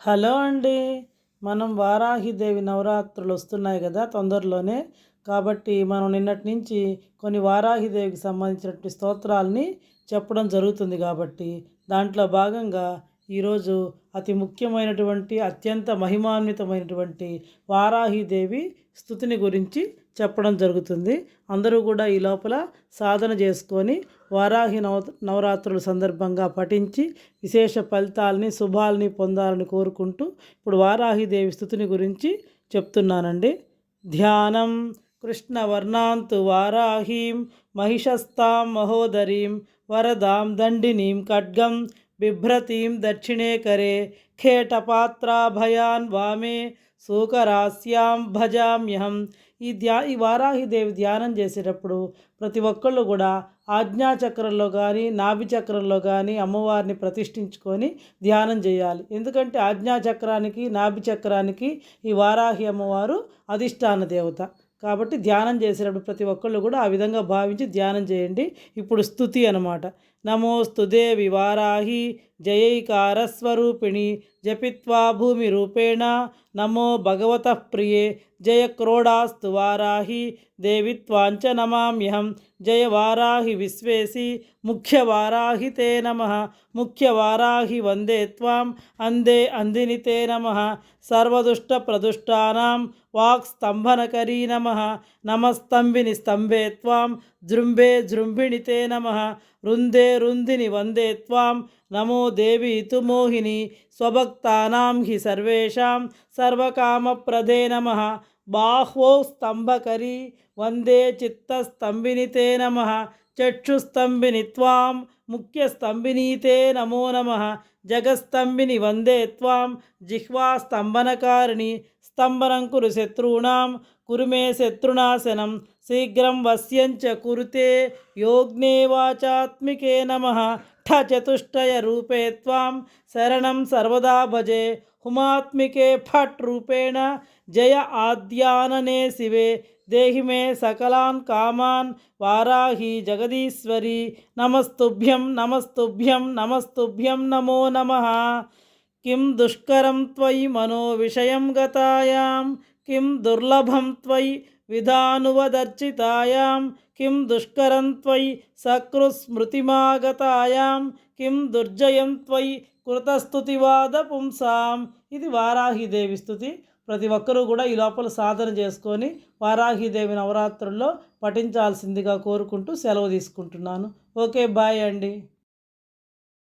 Hello అండి. మనం వారాహిదేవి నవరాత్రులు వస్తున్నాయి కదా తొందరలోనే. కాబట్టి మనం నిన్నటి నుంచి కొన్ని వారాహిదేవికి సంబంధించినటువంటి స్తోత్రాలని చెప్పడం జరుగుతుంది కాబట్టి దాంట్లో భాగంగా ఈరోజు అతి ముఖ్యమైనటువంటి అత్యంత మహిమాన్వితమైనటువంటి వారాహిదేవి స్థుతిని గురించి చెప్పడం జరుగుతుంది. అందరూ కూడా ఈ లోపల సాధన చేసుకొని వారాహి నవ నవరాత్రుల సందర్భంగా పఠించి విశేష ఫలితాలని శుభాలని పొందాలని కోరుకుంటూ ఇప్పుడు వారాహిదేవి స్థుతిని గురించి చెప్తున్నానండి. ధ్యానం కృష్ణ వర్ణాంతు వారాహీం మహిషస్తాం మహోదరీం వరదాం దండినీం ఖడ్గం బిభ్రతీం దక్షిణే కరే ఖేటపాత్రాభయాన్ వామే సూకరాస్యాం భజామ్యహం ఈ ధ్యా ఈ వారాహిదేవి ధ్యానం చేసేటప్పుడు ప్రతి ఒక్కళ్ళు కూడా ఆజ్ఞాచక్రంలో కానీ నాభిచక్రంలో కానీ అమ్మవారిని ప్రతిష్ఠించుకొని ధ్యానం చేయాలి. ఎందుకంటే ఆజ్ఞాచక్రానికి నాభిచక్రానికి ఈ వారాహి అమ్మవారు అధిష్టాన దేవత. కాబట్టి ధ్యానం చేసేటప్పుడు ప్రతి ఒక్కళ్ళు కూడా ఆ విధంగా భావించి ధ్యానం చేయండి. ఇప్పుడు స్థుతి అనమాట నమోస్తు దేవి వారాహి జయైకారస్వరూపిణి జపిత్వా భూమి రూపేణ. నమో భగవత ప్రియే జయ క్రోడాస్తు వారాహి దేవిత్వాంచ నమామ్యహం. జయ వారాహి విశ్వేసి ముఖ్య వారాహి తే నమ. ముఖ్య వారాహి వందే త్వాం అందే అందిని తే నమ. సర్వదుష్ట ప్రదుష్టానాం వాక్ స్తంభనకరీ నమ. రుందే రుందిని వందే త్వాం నమో దేవి తు మోహిని స్వభక్తానాం హి సర్వేషాం సర్వకామప్రదే నమ బాహ్వో స్తంభకరీ వందే చిత్తస్తంభిని తే నమ చక్షుస్తంభిని త్వాం ముఖ్యస్తంభినీతే నమో నమ జగస్తంభిని వందే త్వాం జిహ్వాస్తంభనకారిణి స్తంభనం కురు శత్రూణాం కురుమే శత్రునాశనం शीघ्र वस्यञ्च कुरुते योग्ने वाचात्मक नम। ठ चतुष्टयरूपे शरण सर्वदा भजे। हुमात्मिके फट रूपेण जय आद्यानने शिवे। देहि मे सकलान् कामान् वाराही जगदीश्वरी। नमस्तुभ्यं नमस्तुभ्यं नमस्तुभ्यं नमो नमः। किं दुष्करं त्वयि मनो विषयं गतायां। किं दुर्लभं त्वयि విధానువదర్చితాయాం కిం దుష్కరం త్వయి సకృస్మృతిమాగతాయాం కిం దుర్జయం త్వయి కృతస్థుతివాద పుంసాం ఇది వారాహిదేవి స్థుతి ప్రతి ఒక్కరూ కూడా ఈ లోపల సాధన చేసుకొని వారాహిదేవి నవరాత్రుల్లో పఠించాల్సిందిగా కోరుకుంటూ సెలవు తీసుకుంటున్నాను. ఓకే బాయ్ అండి.